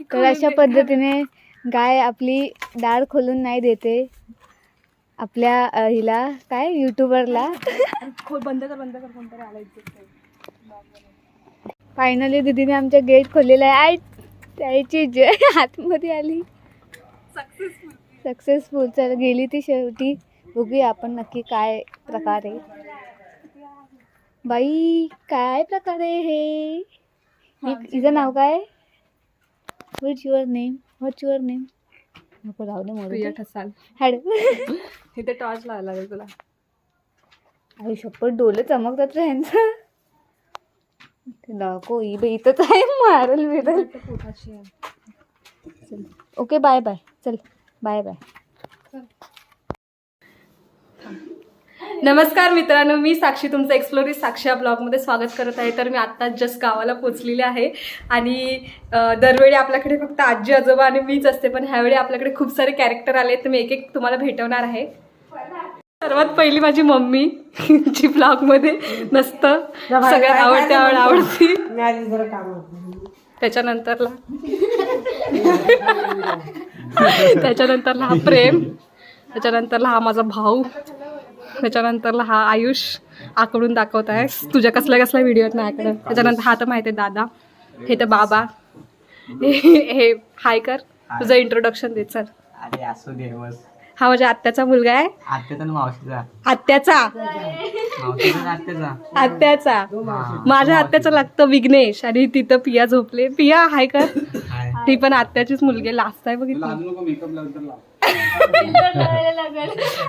तर अशा पद्धतीने गाय आपली दाढ खोलून नाही देते. आपल्या अ, हिला काय? युट्यूबरला खोल बंद कर बंद कर कोणतरी आलाय फायनली दीदीने आमच्या गेट खोललेला आहे. आय त्याची जय आतमध्ये आली. सक्सेसफुल सक्सेसफुल चल गेली ती शेवटी. बघूया आपण नक्की काय प्रकार आहे. बाई काय प्रकार आहे हे? हि- हिचं नाव काय? What's your name what's your name नको राहू दे प्रिया मोरू ठसाल. हॅड इथे टॉर्च लावायला लागेल तुला. आई शपथ डोले चमकतात रे ह्यांचं नको ही बाई इथंच आहे मारल बिरल आहे? ओके बाय बाय चल बाय बाय नमस्कार मित्रांनो मी साक्षी तुमचं एक्सप्लोरी साक्षी या ब्लॉगमध्ये स्वागत करत आहे. तर मी आत्ताच जस्ट गावाला पोचलेले आहे आणि दरवेळी आपल्याकडे फक्त आजी आजोबा आणि मीच असते पण ह्यावेळी आपल्याकडे खूप सारे कॅरेक्टर आले तर मी एक एक तुम्हाला भेटवणार आहे. सर्वात पहिली माझी मम्मी जी ब्लॉगमध्ये नसतं. सगळ्यात आवडते आवड आवडती. त्याच्यानंतरला. त्याच्यानंतरला हा प्रेम. त्याच्यानंतरला हा माझा भाऊ. त्याच्यानंतरला हा आयुष आकडून दाखवत आहेस तुझ्या कसल्या कसल्या व्हिडिओ आहेत माझ्याकडे त्याच्यानंतर हा तर माहिती आहे दादा. हे तर बाबा. हे हाय कर. तुझं इंट्रोडक्शन दे अरे असू दे बस. हा माझ्या आत्याचा मुलगा आहे. आत्याचा ना मावशीचा. आत्याचा. मावशीचा ना आत्याचा. आत्याचा. माझ्या आत्याचं लागतं विघ्नेश आणि तिथं पिया झोपले. पिया हाय कर. ती पण आत्याचीच मुलगी लास्ट आहे बघितलं.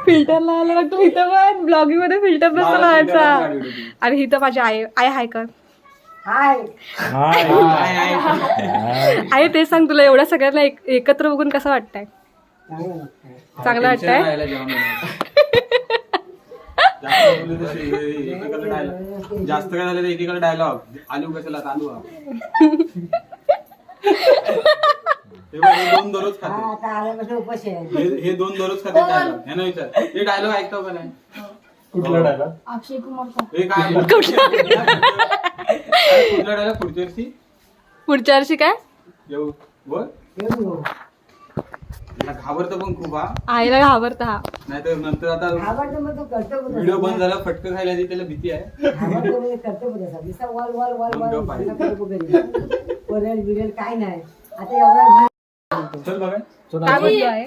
फिल्टर लावायला लागतो इथं पण. ब्लॉगिंगमध्ये फिल्टर नसतं लावायचा. आणि इथं माझी आई आई हाय कर. हाय, हाय. आई ते सांग तुला एवढ्या सगळ्यांना एक- एकत्र बघून कसं वाटतंय? चांगलं वाटतंय? जास्त काय झालं तर एकीकडे डायलॉग आलू कशाला? आलू हा. हे बघ, हे दोन दररोज खाते. हे हे दोन दररोज खाते डायलॉग ह्यानं विचार हे डायलॉग ऐकतो का नाही? कुठला डायलॉग हे काय? कुठला? डायलॉग पुढच्या वर्षी? पुढच्या वर्षी काय? येऊ. बोल. घाबरतो पण खूप हा. आईला घाबरता हा. नाहीतर नंतर आता व्हिडिओ बंद झाला फटकं खायला ती त्याला भीती आहे. काय नाही. आता एवढा चल बघा. काय बोलतो आहे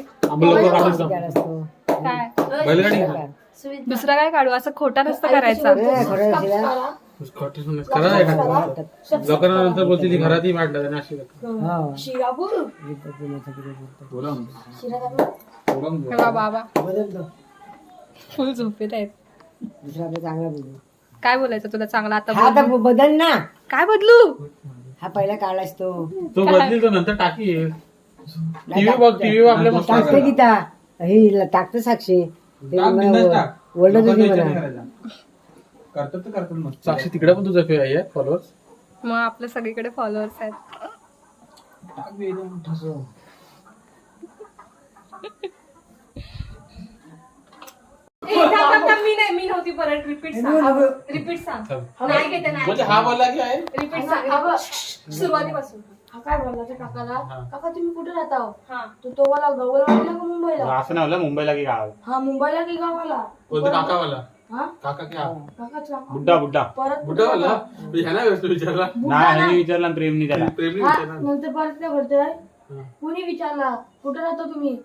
काय बैलगाडी दुसरा काय? काढू? असं खोटा नसतं करायचा. लोकांना नंतर बोलते ती घरातही बोला बोला हे. बा बाबा. फुल झोपेत आहेत. दुसरा चांगला बोलू. काय बोलायचं तुला चांगला? आता हा बोल. बदल ना. काय बदलू? हा पहिला काढलास तो. तो बदली तो नंतर टाकी टीव्ही बघ टीव्ही आपल्या मस्त टाकते की ता हे टाकतो साक्षी. ते टाक, मला बिंदास ओर- टाक. ओरडत होती लोकांना मला विचार नाही करायचा. करतात तर करतात मग साक्षी तिकडे पण तुझा फेर आहे फॉलोअर्स मग आपल्या सगळीकडे फॉलोअर्स आहेत. मी नाही मी नव्हती परत. रिपीट सांग. रिपीट सांग. नाही घेते नाही म्हणजे हा बोलला की आहे. रिपीट सांग. सुरुवातीपासून. हा काय बोलला त्या काकाला काका तुम्ही कुठे राहता हो? हा. तो तो वाला गवला वाला का मुंबईला? असं नाही मुंबईला की गाव? हा मुंबईला की गावाला? बोलतो काका मला हा? काका क्या? काकाचा बुड्डा बुड्डा परत ह्याला व्यवस्थित विचारला? नाही विचारला प्रेमनी त्याला. प्रेमने हा विचारला. नंतर परत काय बोलतोय? कुणी विचारला? कुठे राहता तुम्ही?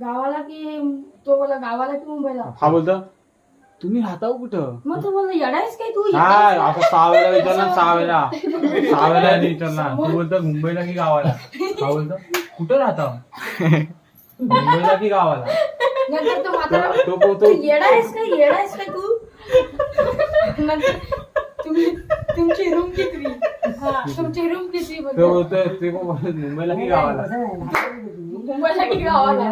गावाला की तो बोला गावाला की मुंबईला? हा बोलतो. तुम्ही राहता हो कुठं मग तो येडायस काय तू काय असं सहा वेळा विचारला सहा वेळा सहा वेळा यांनी विचारला तू बोलतो मुंबईला की गावाला हा बोलतो कुठं राहता मुंबईला की गावाला नंतर तो म्हातारा तो बोलतो येडायस काय येडायस काय तू नंतर तुम्ही तुमची रूम किती हा तुमची रूम किती तो बोलतो ते बोलतो, मुंबईला की गावाला गावाला?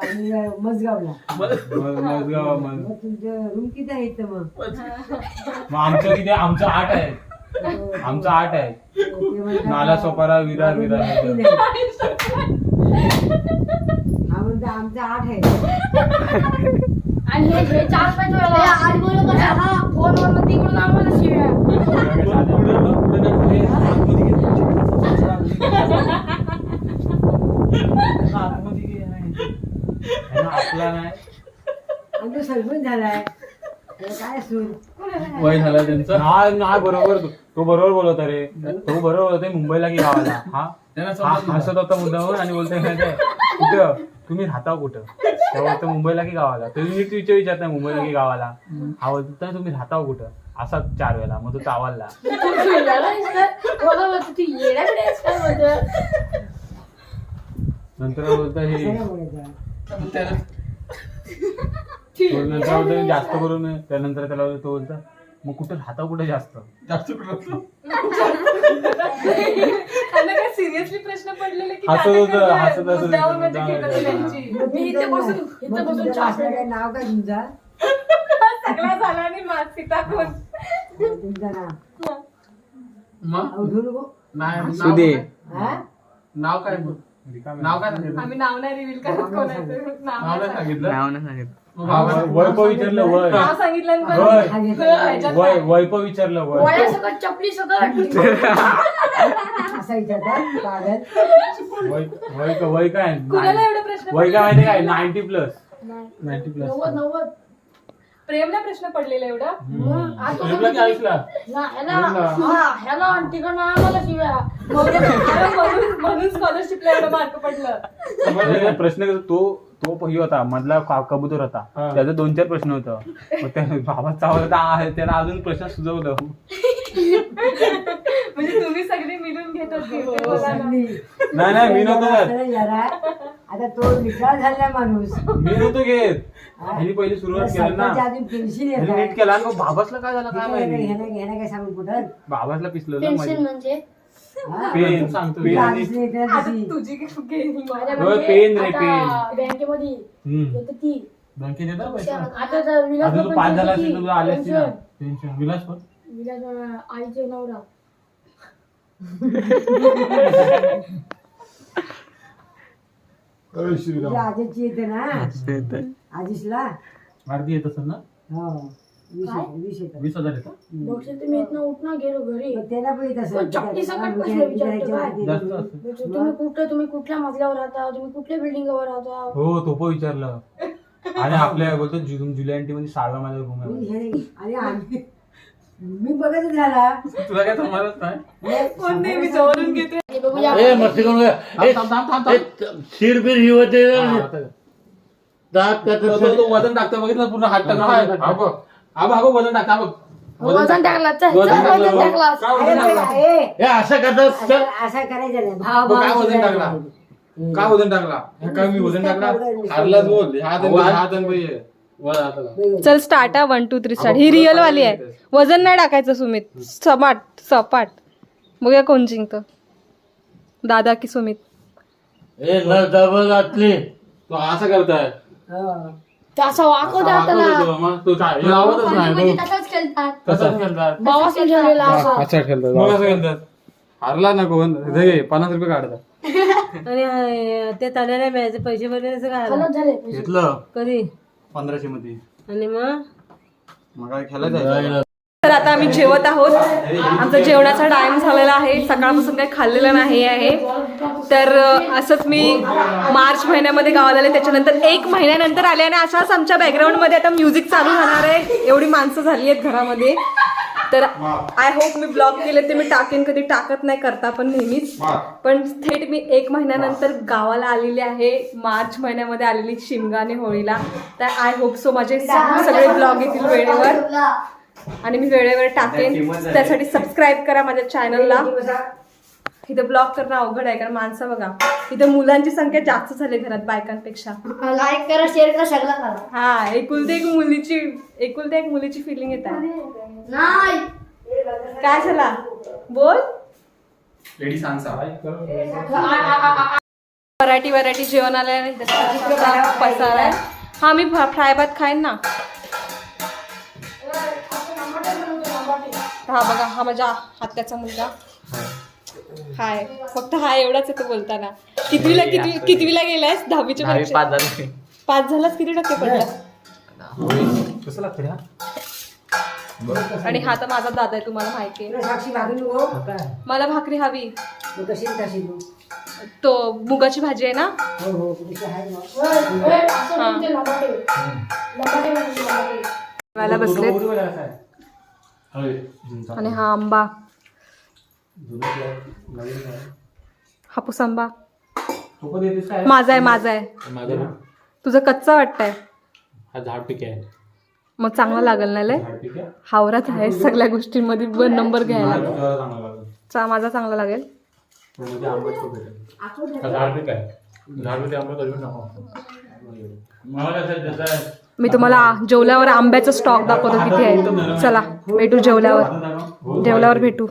आणि मजगावला. मग- मग गावा मग मग तुमचं रूम किती आहे इथं मग? मग आमचं किती आमचं आठ आहे. आमचं आठ आहे. ते म्हणतात, नाला सोपारा विरार विरार. हा म्हणतो आमचं आठ आहे. आणि हे हे चार पाच वेळा आज बोलू कसा हा फोनवर मग तिकडून आम्हाला शिव्या. पुढे- पुढे- पुढे- पुढे- झालाय. काय सूर वय झालं त्यांचं? नाही नाही बरोबर. तो- तो बरोबर बोलत रे. तो बरोबर बोलतोय मुंबईला की गावाला. हा? त्यांना हा समजलं. हसत होता मुद्दावर आणि बोलतोय माहितीये, कुठं? तुम्ही राहता कुठं? तेव्हा तो मुंबईला की गावाला? तुम्ही नीट विचार विचारताय मुंबईला की गावाला? हा बोलतोय तुम्ही राहता कुठं? असा चार वेळा मग तो मला बोलतो का बोलतो नंतर बोलतोय हे सगळं बोलायचं. त्याला जास्त करून त्यानंतर त्याला तो बोलतो मग कुठं राहता कुठं जास्त जास्त कुठं त्यांना काय सिरियसली प्रश्न पडलेले की हसत नाटक होतं, करताय? हसत हसत मुद्दामून मजा मुद्दाम घेत होते होतं. त्यांची. मी इथे बसून इथे मग बसून तुमच्या चहा भाषेला काय नाव काय तुमचा सगळा झाला आणि मा- सीता कोण तुमचं नाव मग अवधू नको नाही नाव सुदे. काय? हा नाव काय मग? नाव काय सांगितलं? आम्ही नाव नाही रिव्हील करत कोणाचं. नाव नाव नाही नाही सांगितलं. नाव नाही सांगितलं. मग भावाला- वय पण विचारलं वय. नाव सांगितलं आणि ह्याच्यात विचारलं वय. वया सकट चपली सकट असा विचारतात पागल वय वय का- वय काय? कुणाला एवढे प्रश्न वय काय पडलेले? माहिती काय? Ninety plus. Ninety plus. नव्वद नव्वद. प्रेमला प्रश्न पडलेला एवढा. मग आज तो प्रेमला की आयुषला? ना ह्याला हा ह्याला तिकडं ना आम्हाला शिव्या. म्हणून म्हणून स्कॉलरशिपला एवढं मार्क पडलं. प्रश्न कसं तो तो प- हे होता मधला का- कबूतर होता. हा. त्याचं दोन चार प्रश्न होतं. मग त्या बाबा चावला होता त्याला अजून प्रश्न सुचवलं. म्हणजे तुम्ही सगळे मिळून घेत होते ते ना. नाही नाही मी नव्हतो जात. खरं जरा. आता तो विचार झाला माणूस. मी नव्हतो घेत. ह्यांनी पहिली सुरुवात केली ना. ह्यांनी नीट केला आणि मग बाबासला काय झालं काय माहिती? घेणं घेणं काय सांगून कुठं? बाबासला पिसलं पेन्शन म्हणजे? हा? पेन सांगतो. पेन आणि- आधीच नाही तर आता तशी. तुझी गेली माझ्या होय, म्हणजे पेन रे, आता पेन. बँकेमध्ये हम्म. येतं ती बँकेत येतात पैसा? आता तर विलास आता तू पण पाच झाला येतं असेल ती. तुला आले असतील ना. पेन्शन. टेन्शन विलास पण? विलास अं, आईचे नवरा. अय श्रीराम तुझ्या आजीची येते ना? आजीशला भारती येत असेल ना? हो. वीस येतं, वीस येतं. वीस हजार येतात बघशील तुम्ही इथनं उठणं गेलो घरी. मग त्याला पण येत असेल. पण चपटी सकट विचार- प्रश्न विचारतो विचारायचे काय? होते. जास्त असेल बघशील तुम्ही कुठं तुम्ही कुठल्या मजल्यावर राहता? तुम्ही कुठल्या बिल्डिंगवर राहता? हो तो पण विचारलं. आणि आपल्या बोलतो जु- जुलै आंटी मध्ये सहाव्या माझ्या मी हे- आणि आम्ही मी बघत झाला तुला काय समजत नाही? कोण नेहमी जवळून घेते. बघूया ए मस्ती करू नका. ए, थांब, थांब, थांब, थांब. शिर बीर ही होते. आता- दात का तो- तो- तो वजन टाकतो बघितलं पूर्ण हात टाकला. हा बघ. हा बघ हा बघ, वजन टाकता बघ. वजन टाकला चल वजन चल, वजन टाकलं. टाकला काय अरे वजन टाकला? बाई, ए, हे असं करतात असं करायचं नाही. भाव तो काय भाव वजन टाकला? काय वजन टाकला? हे काय मी वजन टाकला? हारलाच बोल हात आणि हात आणि बाई आहे. वर हाताला. चल स्टार्ट हा वन टू थ्री स्टार्ट ही रिअल वाली आहे. वजन नाही टाकायचं सुमित. सपाट सपाट. बघूया कोण जिंकतं. दादा की सुमित. ए न डबल आतली तो असं करताय. हो. तो असा वाकवत मग. तो काय हे लावतच नाही म्हणजे तो. तसाच खेळतात. तसंच खेळतात. बाबासून ठेवलेला असा. मग असं खेळतात. हारला ना कोण? हे घे, पन्नास रुपये काढतात आणि अं, ते नाही मिळायचे पैसे भरले काय? घेतलं. कधी? पंधराशे मध्ये. आणि मग? मग काय खेळायला जायचं तर आता आम्ही जेवत आहोत. आमचा जेवणाचा टाइम झालेला आहे. सकाळपासून काही खाल्लेलं नाही आहे. तर असंच मी मार्च महिन्यामध्ये गावाला आले. त्याच्यानंतर एक महिन्यानंतर आले आणि अशाच आमच्या बॅकग्राऊंडमध्ये आता म्युझिक चालू होणार आहे. एवढी माणसं झाली आहेत घरामध्ये. तर आय होप मी ब्लॉग केले ते मी टाकेन. कधी टाकत नाही करता पण नेहमीच. पण थेट मी एक महिन्यानंतर गावाला आलेली आहे. मार्च महिन्यामध्ये आलेली शिमगा आणि होळीला. तर आय होप सो माझे सगळे ब्लॉग येतील वेळेवर. आणि मी वेळेवर टाकेन. त्यासाठी सबस्क्राईब करा माझ्या चॅनलला इथं ब्लॉग करणं अवघड आहे कारण माणसं बघा. इथं मुलांची संख्या जास्त झाली घरात बायकांपेक्षा. लाईक करा शेअर करा सगळं करा. हा एकुलते एक मुलीची एकुलते एक मुलीची फिलिंग येत आहे. नाही. काय झाला? बोल. व्हरायटी व्हरायटी जेवण आलं आहे पसारा आहे हा मी फ्राय भात खाईन ना. हा बघा हा माझ्या हात्याचा मुलगा. हाय फक्त हा एवढाच येतो बोलताना. कितवीला कितवी कितवीला गेलायस? दहावीच्या दहावी? पाच झाले. पाच झालास? किती टक्के पडला? कसं लागतं हा? आणि हा तर माझा दादा आहे तुम्हाला माहिती आहे. साक्षी काय? मला भाकरी हवी. मग कशी कशी तू? तो मुगाची भाजी आहे ना? हो हो आहे मग. जेवायला बसलेत. आणि हा आंबा. हापूस आंबा. माझा आहे माझा आहे. तुझं कच्चा वाटतंय. हा झाड पीक आहे. मग चांगला लागल ना लय? हावरात आहे सगळ्या गोष्टींमध्ये ब- नंबर घ्यायला. चा माझा चांगला लागेल. हा झाड पीक आहे. झाड पीक नको मला कसं मी तुम्हाला जेवल्यावर आंब्याचा स्टॉक दाखवतो किती आहे. चला भेटू जेवल्यावर. जेवल्यावर भेटू.